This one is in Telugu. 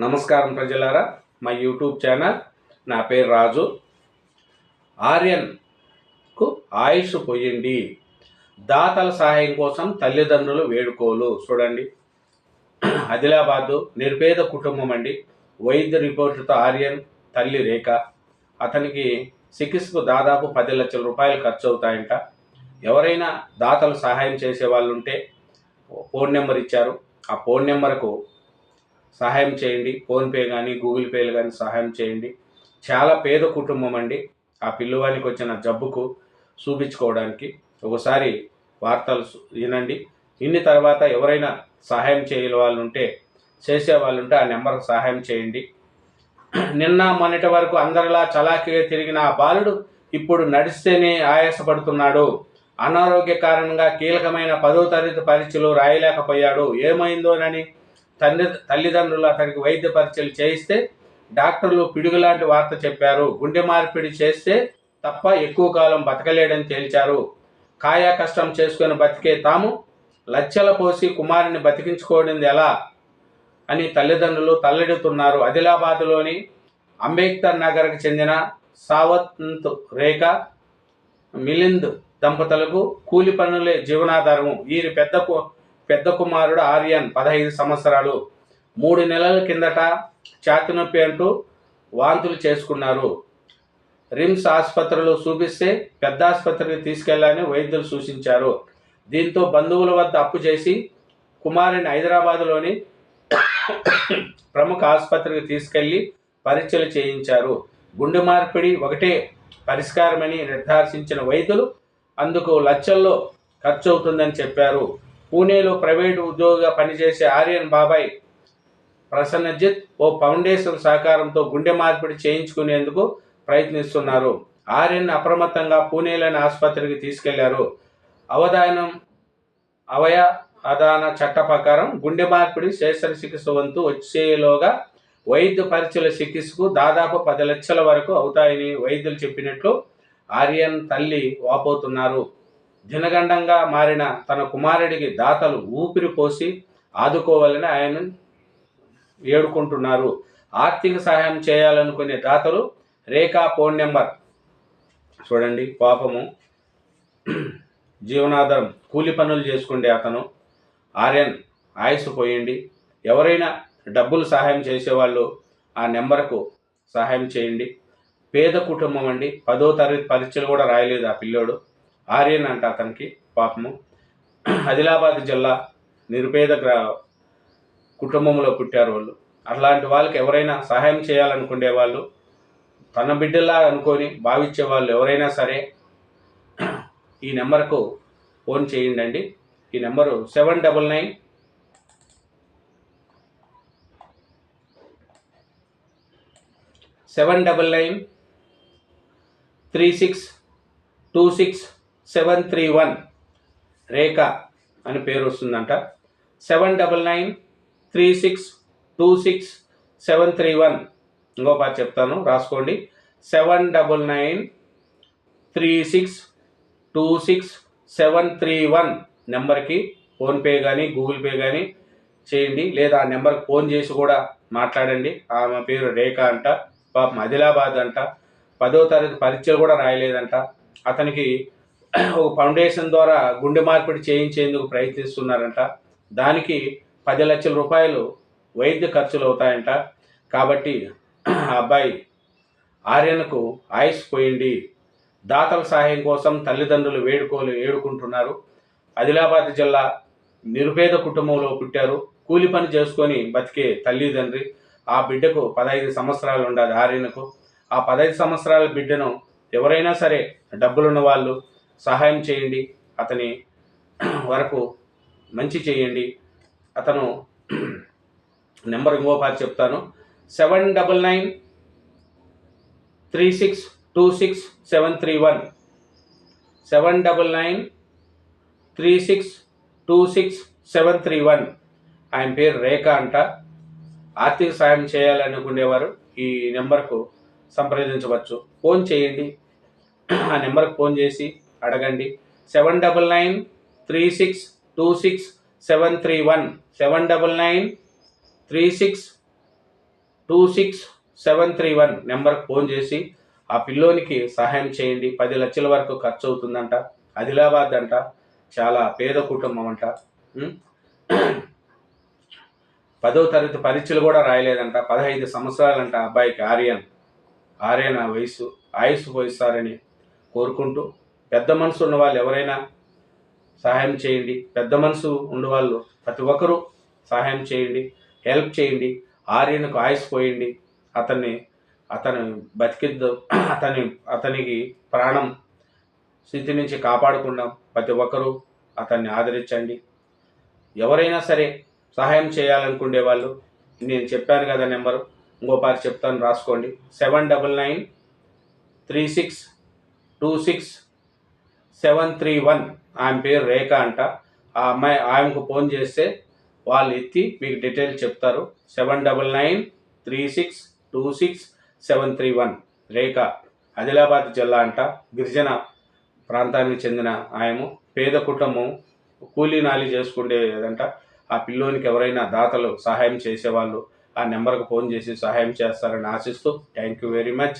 నమస్కారం ప్రజలారా మా యూట్యూబ్ ఛానల్ నా పేరు రాజు. ఆర్యన్కు ఆయుష్ పోయింది దాతల సహాయం కోసం తల్లిదండ్రులు వేడుకోలు. చూడండి. ఆదిలాబాదు నిర్పేద కుటుంబం అండి. వైద్య రిపోర్టుతో ఆర్యన్ తల్లి రేఖ. అతనికి చికిత్సకు దాదాపు పది లక్షల రూపాయలు ఖర్చు అవుతాయంట. ఎవరైనా దాతలు సహాయం చేసే వాళ్ళు ఉంటే ఫోన్ నెంబర్ ఇచ్చారు. ఆ ఫోన్ నెంబర్కు సహాయం చేయండి. ఫోన్పే కానీ గూగుల్ పేలు కానీ సహాయం చేయండి. చాలా పేద కుటుంబం అండి. ఆ పిల్లవానికి వచ్చిన జబ్బుకు చూపించుకోవడానికి ఒకసారి వార్తలు వినండి. ఇన్ని తర్వాత ఎవరైనా సహాయం చేయని వాళ్ళు ఉంటే చేసే వాళ్ళు ఉంటే ఆ నెంబర్కి సహాయం చేయండి. నిన్న మొన్నటి వరకు అందరిలా చలాకీగా తిరిగిన ఆ బాలుడు ఇప్పుడు నడిస్తేనే ఆయాసపడుతున్నాడు. అనారోగ్య కారణంగా కీలకమైన పదో తరగతి పరీక్షలు రాయలేకపోయాడు. ఏమైందోనని తండ్రి తల్లిదండ్రులు అతనికి వైద్య పరీక్షలు చేయిస్తే డాక్టర్లు పిడుగులాంటి వార్త చెప్పారు. గుండె మార్పిడి చేస్తే తప్ప ఎక్కువ కాలం బతకలేడని తేల్చారు. కాయా కష్టం చేసుకుని బతికే తాము లచ్చల పోసి కుమారుని బతికించుకోవడం ఎలా అని తల్లిదండ్రులు తల్లెడుతున్నారు. ఆదిలాబాద్లోని అంబేద్కర్ నగర్కి చెందిన సావత్ రేఖ మిలింద్ దంపతులకు కూలి పనులే జీవనాధారము. వీరి పెద్ద పెద్ద కుమారుడు ఆర్యన్ పదహైదు సంవత్సరాలు. మూడు నెలల కిందట ఛాతి నొప్పి అంటూ వాంతులు చేసుకున్నారు. రిమ్స్ ఆసుపత్రిలో చూపిస్తే పెద్ద ఆసుపత్రికి తీసుకెళ్ళాలని వైద్యులు సూచించారు. దీంతో బంధువుల వద్ద అప్పు చేసి కుమారుని హైదరాబాదులోని ప్రముఖ ఆసుపత్రికి తీసుకెళ్ళి పరీక్షలు చేయించారు. గుండె మార్పిడి ఒకటే పరిష్కారమని నిర్ధారించిన వైద్యులు అందుకు లక్షల్లో ఖర్చు అవుతుందని చెప్పారు. పూణేలో ప్రైవేటు ఉద్యోగిగా పనిచేసే ఆర్యన్ బాబాయ్ ప్రసన్నజిత్ ఓ ఫౌండేషన్ సహకారంతో గుండె మార్పిడి చేయించుకునేందుకు ప్రయత్నిస్తున్నారు. ఆర్యన్ అప్రమత్తంగా పూణేలోని ఆసుపత్రికి తీసుకెళ్ళారు. అవధానం అవయ అదాన చట్ట ప్రకారం గుండె మార్పిడి శస్త్రచికిత్స వంతు వచ్చేలోగా వైద్య పరీక్షల చికిత్సకు దాదాపు పది లక్షల వరకు అవుతాయని వైద్యులు చెప్పినట్లు ఆర్యన్ తల్లి వాపోతున్నారు. దినగండంగా మారిన తన కుమారుడికి దాతలు ఊపిరి పోసి ఆదుకోవాలని ఆయన ఏడుకుంటున్నారు. ఆర్థిక సహాయం చేయాలనుకునే దాతలు రేఖా ఫోన్ నెంబర్. చూడండి పాపము జీవనాధారం కూలి పనులు చేసుకుండే అతను ఆర్యన్ ఆయుస్ పోయింది ఎవరైనా డబ్బులు సహాయం చేసేవాళ్ళు ఆ నెంబర్కు సహాయం చేయండి. పేద కుటుంబం అండి. పదో తరగతి పరీక్షలు కూడా రాయలేదు ఆ పిల్లోడు. ఆర్యన్ అంట అతనికి పాపము. ఆదిలాబాద్ జిల్లా నిరుపేద గ్రా కుటుంబంలో పుట్టారు వాళ్ళు. అట్లాంటి వాళ్ళకి ఎవరైనా సహాయం చేయాలనుకునే వాళ్ళు తన బిడ్డలా అనుకొని భావించే వాళ్ళు ఎవరైనా సరే ఈ నెంబర్కు ఫోన్ చేయండి అండి ఈ number seven double nine seven double nine three six two six seven three one Rekha అని పేరు వస్తుందంట. Seven double nine three six two six seven three one ఇంకో పాట చెప్తాను రాసుకోండి. Seven double nine three six two six seven three one నెంబర్కి ఫోన్పే కానీ గూగుల్ పే కానీ చేయండి. లేదా ఆ నెంబర్కి ఫోన్ చేసి కూడా మాట్లాడండి. ఆమె పేరు రేఖ అంట పాపం ఆదిలాబాద్ అంట. పదో తరగతి పరీక్షలు కూడా రాయలేదంట. అతనికి ఒక ఫౌండేషన్ ద్వారా గుండె మార్పిడి చేయించేందుకు ప్రయత్నిస్తున్నారంట. దానికి పది లక్షల రూపాయలు వైద్య ఖర్చులు అవుతాయంట. కాబట్టి ఆ అబ్బాయి ఆర్యన్కు ఆయుష్ పోయింది. దాతల సహాయం కోసం తల్లిదండ్రులు వేడుకోలు ఏడుకుంటున్నారు. ఆదిలాబాద్ జిల్లా నిరుపేద కుటుంబంలో పుట్టారు. కూలి పని చేసుకొని బతికే తల్లిదండ్రి. ఆ బిడ్డకు పదహైదు సంవత్సరాలు ఉండాలి ఆర్యనకు. ఆ పదహైదు సంవత్సరాల బిడ్డను ఎవరైనా సరే డబ్బులున్న వాళ్ళు సహాయం చేయండి. అతని వరకు మంచి చేయండి. అతను నెంబర్ ఇంకోపారి చెప్తాను. Seven double nine three six two six seven three one. Seven double nine three six two six seven three one. ఆయన పేరు రేఖ అంట. ఆర్థిక సాయం చేయాలనుకునేవారు ఈ నెంబర్కు సంప్రదించవచ్చు. ఫోన్ చేయండి. ఆ నెంబర్కి ఫోన్ చేసి అడగండి. Seven double nine three six two six seven three one seven double nine three six two six seven three one నెంబర్కి ఫోన్ చేసి ఆ పిల్లోనికి సహాయం చేయండి. పది లక్షల వరకు ఖర్చు అవుతుందంట. ఆదిలాబాద్ అంట. చాలా పేద కుటుంబం అంట. పదో తరగతి పరీక్షలు కూడా రాయలేదంట. పదహైదు సంవత్సరాలంట అబ్బాయికి ఆర్యన్. ఆర్యన్ ఆ వయసు. ఆయుష్ పోయిస్తారని కోరుకుంటూ పెద్ద మనసు ఉన్న వాళ్ళు ఎవరైనా సహాయం చేయండి. పెద్ద మనసు ఉన్నవాళ్ళు ప్రతి ఒక్కరూ సహాయం చేయండి. హెల్ప్ చేయండి. ఆర్యన్కు ఆయుస్ పోయండి. అతన్ని అతను బతికిద్దాం. అతని అతనికి ప్రాణం స్థితి నుంచి కాపాడుకుందాం. ప్రతి ఒక్కరూ అతన్ని ఆదరించండి. ఎవరైనా సరే సహాయం చేయాలనుకునే వాళ్ళు నేను చెప్పాను కదా నెంబరు ఇంకోపారి చెప్తాను రాసుకోండి. Seven double nine three six two six seven three one. ఆమె పేరు రేఖ అంట. ఆ అమ్మాయి ఆమెకు ఫోన్ చేస్తే వాళ్ళు ఎత్తి మీకు డీటెయిల్ చెప్తారు. Seven double nine three six two six seven three one. Rekha Adilabad జిల్లా అంట. గిరిజన ప్రాంతానికి చెందిన ఆయము పేద కుటుంబం. కూలీ నాలి చేసుకునేదంట ఆ పిల్లోనికి ఎవరైనా దాతలు సహాయం చేసేవాళ్ళు ఆ నెంబర్కి ఫోన్ చేసి సహాయం చేస్తారని ఆశిస్తూ. Thank you very much.